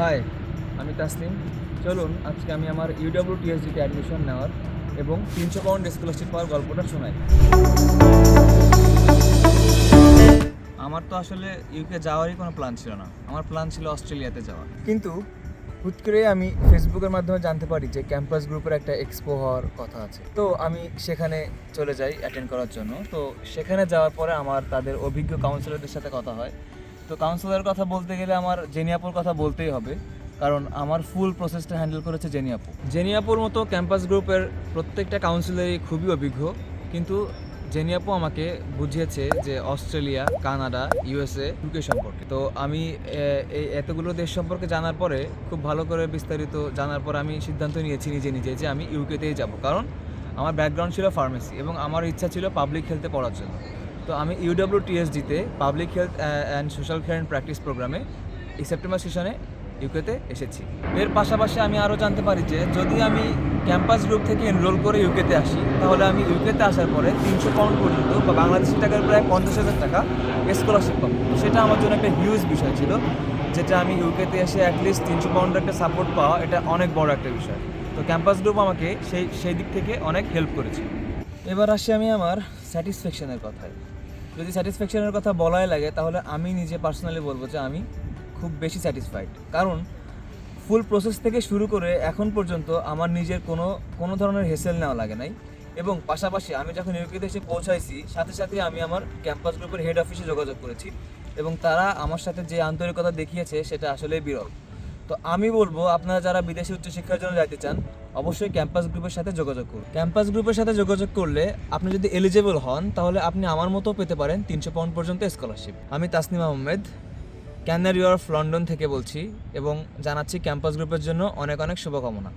High আমি তাসলিম চলুন, আজকে আমি আমার ইউডাব্লিউ টিএসজিতে অ্যাডমিশন নেওয়ার এবং তিনশো পাউন্ড স্কলারশিপ পাওয়ার গল্পটা শোনাই। আমার তো আসলে ইউকে যাওয়ারই কোনো প্ল্যান ছিল না। আমার প্ল্যান ছিল অস্ট্রেলিয়াতে যাওয়া। কিন্তু হুট করে আমি ফেসবুকের মাধ্যমে জানতে পারি যে ক্যাম্পাস গ্রুপের একটা এক্সপো হওয়ার কথা আছে। তো আমি সেখানে চলে যাই অ্যাটেন্ড করার জন্য। তো সেখানে যাওয়ার পরে আমার তাদের অভিজ্ঞ কাউন্সিলরদের সাথে কথা হয়। তো কাউন্সিলরের কথা বলতে গেলে আমার জেনিয়াপুর কথা বলতেই হবে। কারণ আমার ফুল প্রসেসটা হ্যান্ডেল করেছে জেনিয়াপু জেনিয়াপুর মতো ক্যাম্পাস গ্রুপের প্রত্যেকটা কাউন্সিলরই খুবই অভিজ্ঞ। কিন্তু জেনিয়াপু আমাকে বুঝিয়েছে যে অস্ট্রেলিয়া, কানাডা ইউএসএ ইউকে সম্পর্কে। তো আমি এই এতগুলো দেশ সম্পর্কে জানার পরে খুব ভালো করে বিস্তারিত জানার পর আমি সিদ্ধান্ত নিয়েছি নিজে নিজে যে আমি ইউকেতেই যাব। কারণ আমার ব্যাকগ্রাউন্ড ছিল ফার্মেসি এবং আমার ইচ্ছা ছিল পাবলিক হেলথে পড়ার জন্য। তো আমি UW টিএসডিতে public health and social care and practice প্রোগ্রামে এই সেপ্টেম্বর সেশনে ইউকেতে এসেছি। এর পাশাপাশি আমি আরও জানতে পারি যে, যদি আমি ক্যাম্পাস গ্রুপ থেকে এনরোল করে ইউকেতে আসি, তাহলে আমি ইউকেতে আসার পরে তিনশো পাউন্ড পর্যন্ত বা বাংলাদেশি টাকার প্রায় পঞ্চাশ হাজার টাকা স্কলারশিপ পাবো। সেটা আমার জন্য একটা হিউজ বিষয় ছিল, যেটা আমি ইউকেতে এসে অ্যাটলিস্ট তিনশো পাউন্ডের একটা সাপোর্ট পাওয়া এটা অনেক বড় একটা বিষয়। তো ক্যাম্পাস গ্রুপ আমাকে সেই সেই দিক থেকে অনেক হেল্প করেছে। এবার আসি আমি আমার স্যাটিসফ্যাকশনের কথায়। যদি স্যাটিসফ্যাকশনের কথা বলাই লাগে, তাহলে আমি নিজে পার্সোনালি বলব যে আমি খুব বেশি স্যাটিসফাইড কারণ ফুল প্রসেস থেকে শুরু করে এখন পর্যন্ত আমার নিজের কোনো কোনো ধরনের হেসেল নেওয়া লাগে নাই। এবং পাশাপাশি আমি যখন ইউকেতে এসে পৌঁছাইছি, সাথে সাথে আমি আমার ক্যাম্পাস গ্রুপের হেড অফিসে যোগাযোগ করেছি। এবং তারা আমার সাথে যে আন্তরিকতা দেখিয়েছে, সেটা আসলে বিরল। তো আমি বলব, আপনারা যারা বিদেশে উচ্চশিক্ষার জন্য যাইতে চান অবশ্যই ক্যাম্পাস গ্রুপের সাথে যোগাযোগ করুন। ক্যাম্পাস গ্রুপের সাথে যোগাযোগ করলে আপনি যদি এলিজেবল হন, তাহলে আপনি আমার মতো পেতে পারেন তিনশো পাউন্ড পর্যন্ত স্কলারশিপ আমি Tasnim Ahmed Canary of London থেকে বলছি এবং জানাচ্ছি ক্যাম্পাস গ্রুপের জন্য অনেক অনেক শুভকামনা।